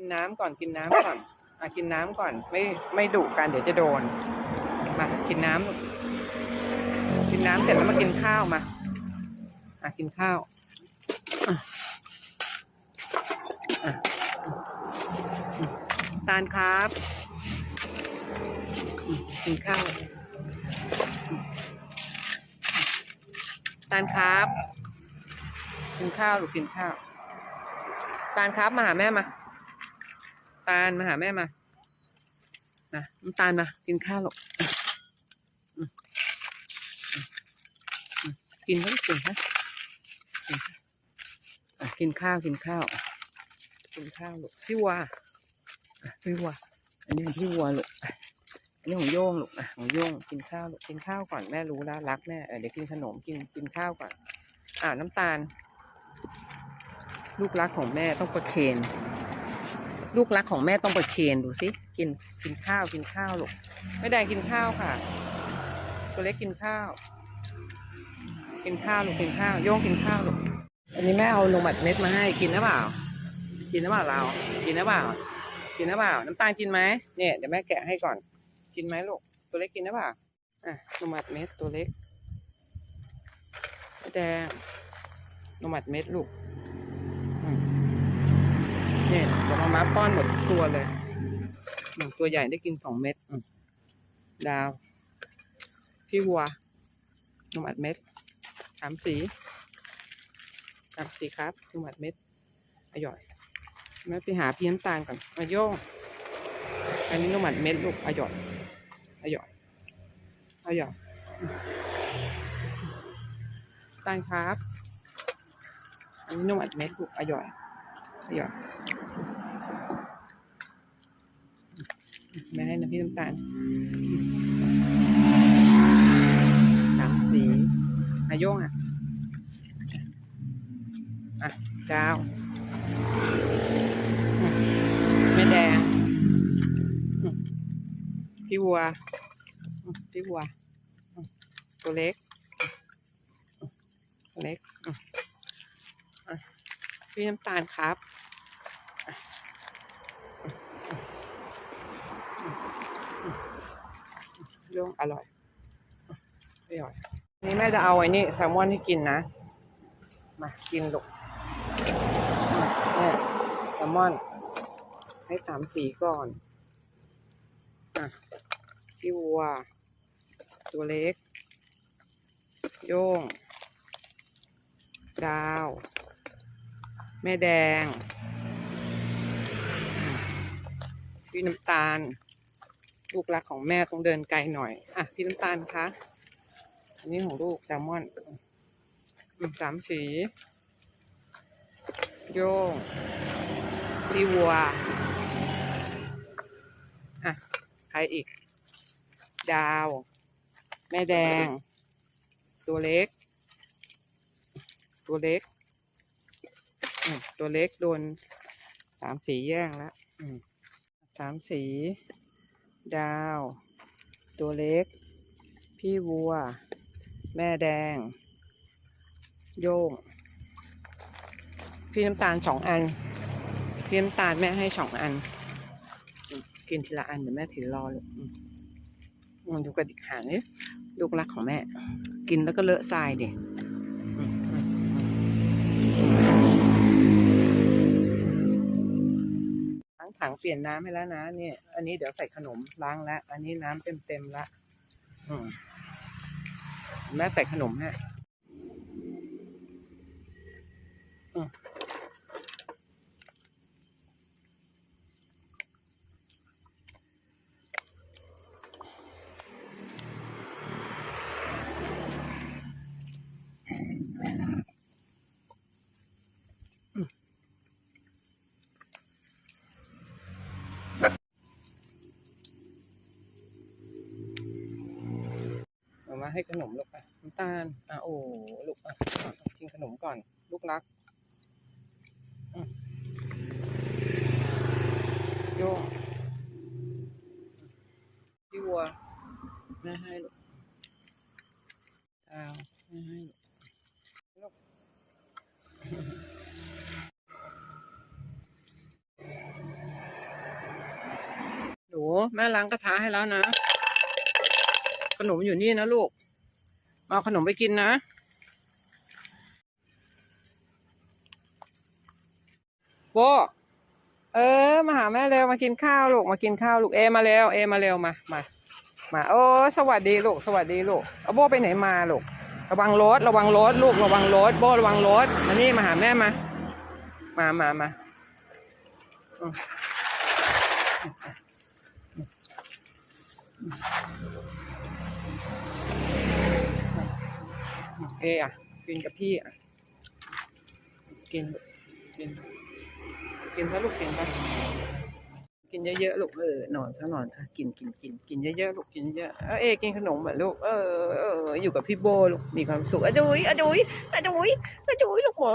กินน้ำก่อนกินน้ำก่อนอะกินน้ำก่อน ไม่ไม่ดุกันเดี๋ยวจะโดนมากินน้ำลูกกินน้ำเสร็จแล้วมากินข้าวมาอะกินข้าวตาลครับกินข้าวตาลครับ กินข้าวลูกกินข้าวตาลครับมาหาแม่มา ตาลมาหาแม่มานะน้ำตาลมากินข้าวหรอกอืมอืมอืมกินทั้กินฮะกินข้าวอะกินข้าวกินข้าว กินข้าวลูกพี่วัวพี่วัวอันนี้ของพี่วัวลูกอะอันนี้ของโย่งลูกอะของโย่งกินข้าวลูกกินข้าวก่อนแม่รู้แล้วรักแม่เดี๋ยวกินขนมกินกินข้าวก่อนอ่าน้ำตาล ลูกรักของแม่ต้องประเคน ลูกรักของแม่ต้องประเคนดูสิกินกินข้าวกินข้าวลูกไม่ได้กินข้าวค่ะ ตัวเล็กกินข้าว กินข้าวลูกกินข้าวโย่งกินข้าวลูกอันนี้แม่เอานมอัดเม็ดมาให้กินหรือเปล่า กินหรือเปล่าเรา กินหรือเปล่า กินหรือเปล่า น้ำตาลกินไหมเนี่ยเดี๋ยวแม่แกะให้ก่อน กินไหมลูกตัวเล็กกินหรือเปล่าอะนมอัดเม็ดตัวเล็กแดงนมอัดเม็ดลูก เนี่ยเดี๋ยวมามาป้อนหมดตัวเลยอืมตัวใหญ่ได้กินสองเม็ดดาว พี่วัวนมอัดเม็ดสามสีสามสีครับนมอัดเม็ดอร่อยแม่ไปหาพี่น้ำตาลก่อนมาโย่งอันนี้นมอัดเม็ดลูกอร่อยอร่อยอร่อยตาลครับ อันนี้นมอัดเม็ดลูกอร่อย อร่อยแม่ให้นะพี่น้ำตาลสามสีอาโยงอะ อะดาวแม่แดง พี่วัว พี่วัว ตัวเล็ก ตัวเล็กอืม พี่น้ำตาลครับอะโย่งอร่อยอร่อย นี่แม่จะเอาไอ้นี่แซลมอนให้กินนะ มากินลูกเนี่ยแซลมอน ให้สามสีก่อนอะพี่วัว ตัวเล็ก โย่งดาว แม่แดงพี่น้ำตาล ลูกรักของแม่ต้องเดินไกลหน่อย อะ พี่น้ำตาลคะ อันนี้ของลูกแซลมอนสามสี โยงพี่วัว อะ ใครอีก ดาว แม่แดง ตัวเล็ก ตัวเล็ก ตัวเล็กโดนสามสีแย่งแล้วอืมสามสี ดาว ตัวเล็ก พี่วัว แม่แดง โยง พี่น้ำตาลสองอัน พี่น้ำตาลแม่ให้สองอันอืมกินทีละอันเดี๋ยวแม่ถือรอเลยอืมอืมดูกระดิกหางนี่ลูกรักของแม่ กินแล้วก็เลอะทรายดิอื ถังเปลี่ยนน้ำให้แล้วนะเนี่ย อันนี้เดี๋ยวใส่ขนมล้างแล้ว อันนี้น้ำเต็มเต็มละอืมแม่ใส่ขนมเนี่ย มาให้ขนมลูกอะน้ำตาลอะโอ้ลูกอะกินขนมก่อน ลูกรักโยพี่วัวแม่ให้ลูกดาวแม่ให้ลูกลูกแม่ล้างกระทะให้แล้วนะขนมอยู่นี่นะลูก เอาขนมไปกินนะ โบเออ มาหาแม่เร็วมากินข้าวลูกมากินข้าวลูกเอมาเร็วเอมาเร็วมามามาโอ้สวัสดีลูกสวัสดีลูกเอาโบไปไหนมาลูกระวังรถระวังรถลูกระวังรถโบระวังรถมานี่มาหาแม่มา มามามา เออะกินกับพี่อะกินกินกินซะลูกกินซะกินเยอะๆลูกเออนอนซะนอนซะกินกินกินกินเยอะๆลูกกินเยอะเออเอกินขนมแบบลูกเออเอออยู่กับพี่โบลูกมีความสุขอะจุยอะจุยอะจุยอะจุยลูกหมอ